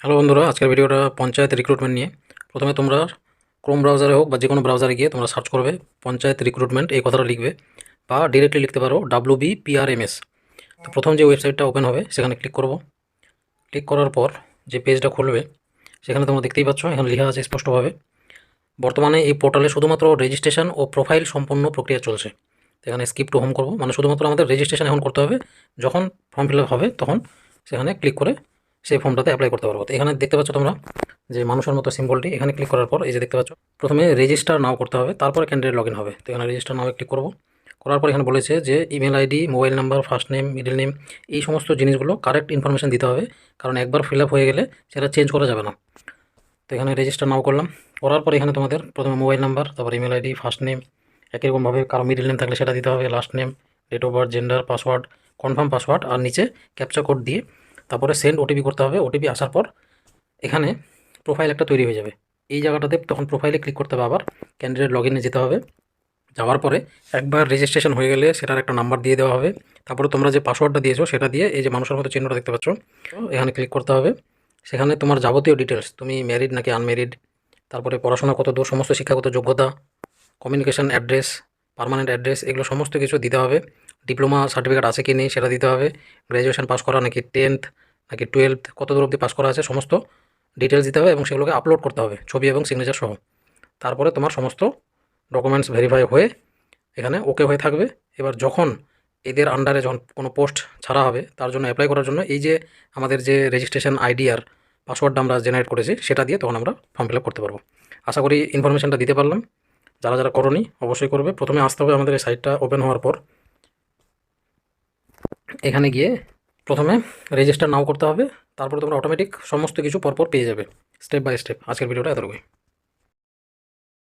Hello বন্ধুরা, আজকের ভিডিওটা পঞ্চায়েত রিক্রুটমেন্ট নিয়ে। প্রথমে তোমরা ক্রোম ব্রাউজারে হোক বা যে কোনো ব্রাউজারে গিয়ে তোমরা সার্চ করবে পঞ্চায়েত রিক্রুটমেন্ট এই কথাটা লিখবে বা ডিরেক্টলি লিখতে পারো ডাব্লু বি পিআরএমএস তো প্রথম যে ওয়েবসাইটটা ওপেন হবে, সেখানে ক্লিক করব। ক্লিক করার পর যে পেজটা খুলবে, সেখানে তোমরা দেখতেই পাচ্ছ, এখানে লেখা আছে স্পষ্টভাবে, বর্তমানে এই পোর্টালে শুধুমাত্র রেজিস্ট্রেশন ও প্রোফাইল সম্পন্ন প্রক্রিয়া চলছে। এখানে স্কিপ টু হোম করব মানে শুধুমাত্র আমাদের রেজিস্ট্রেশন এখন করতে হবে, যখন ফর্ম ফিল হবে, তখন সেখানে ক্লিক করে সেই ফর্মটাতে অ্যাপ্লাই করতে পারব। তো এখানে দেখতে পাচ্ছ তোমরা যে মানুষের মতো সিম্বলটি এখানে ক্লিক করার পর এই যে দেখতে পাচ্ছ, প্রথমে রেজিস্টার নাও করতে হবে, তারপরে ক্যান্ডিডেট লগ ইন হবে। তো এখানে রেজিস্টার নাও ক্লিক করব। করার পর এখানে বলেছে যে email ID mobile number first name middle name এই সমস্ত জিনিসগুলো কারেক্ট ইনফরমেশান দিতে হবে। কারণ একবার ফিল আপ হয়ে গেলে সেটা চেঞ্জ করা যাবে না। তো এখানে রেজিস্টার নাও করলাম। করার পর এখানে তোমাদের প্রথমে মোবাইল নাম্বার তারপর ইমেল আইডি ফার্স্ট নেম একই রকমভাবে কারও মিডল নেম থাকলে সেটা দিতে হবে last name date of birth gender password confirm password আর নিচে ক্যাপচা কোড দিয়ে তারপরে সেন্ড ওটিপি করতে হবে। ওটিপি আসার পর এখানে প্রোফাইল একটা তৈরি হয়ে যাবে। এই জায়গাটাতে তখন প্রোফাইলে ক্লিক করতে হবে আবার। ক্যান্ডিডেট লগ ইনে যেতে হবে। যাওয়ার পরে একবার রেজিস্ট্রেশন হয়ে গেলে সেটার একটা নাম্বার দিয়ে দেওয়া হবে। তারপরে তোমরা যে পাসওয়ার্ডটা দিয়েছ সেটা দিয়ে এই যে মানুষের মতো চিহ্নটা দেখতে পাচ্ছ, এখানে ক্লিক করতে হবে। সেখানে তোমার যাবতীয় ডিটেলস তুমি ম্যারিড নাকি আনম্যারিড তারপরে পড়াশোনা কত দূর, সমস্ত শিক্ষাগত যোগ্যতা কমিউনিকেশন অ্যাড্রেস পার্মানেন্ট অ্যাড্রেস এগুলো সমস্ত কিছু দিতে হবে। ডিপ্লোমা সার্টিফিকেট আছে কি নেই সেটা দিতে হবে। গ্র্যাজুয়েশন পাস করা নাকি টেন্থ নাকি টুয়েলভ কত দূর অবধি পাস করা আছে সমস্ত ডিটেলস দিতে হবে এবং সেগুলোকে আপলোড করতে হবে, ছবি এবং সিগনেচার সহ। তারপরে তোমার সমস্ত ডকুমেন্টস ভেরিফাই হয়ে এখানে ওকে হয়ে থাকবে। এবার যখন এদের আন্ডারে যখন কোনো পোস্ট ছাড়া হবে, তার জন্য অ্যাপ্লাই করার জন্য এই যে আমাদের যে রেজিস্ট্রেশন আইডি আর পাসওয়ার্ডটা আমরা জেনারেট করেছি, সেটা দিয়ে তখন আমরা ফর্ম ফিল করতে পারব। আশা করি ইনফরমেশনটা দিতে পারলাম। যারা যারা করনি, অবশ্যই করবে। প্রথমে আসতে হবে আমাদের এই সাইটটা ওপেন হওয়ার পর। এখানে গিয়ে প্রথমে রেজিস্টার নাও করতে হবে, তারপরে তোমরা অটোমেটিক সমস্ত কিছু পরপর পেয়ে যাবে স্টেপ বাই স্টেপ আজকের ভিডিওটা এতটুকুই।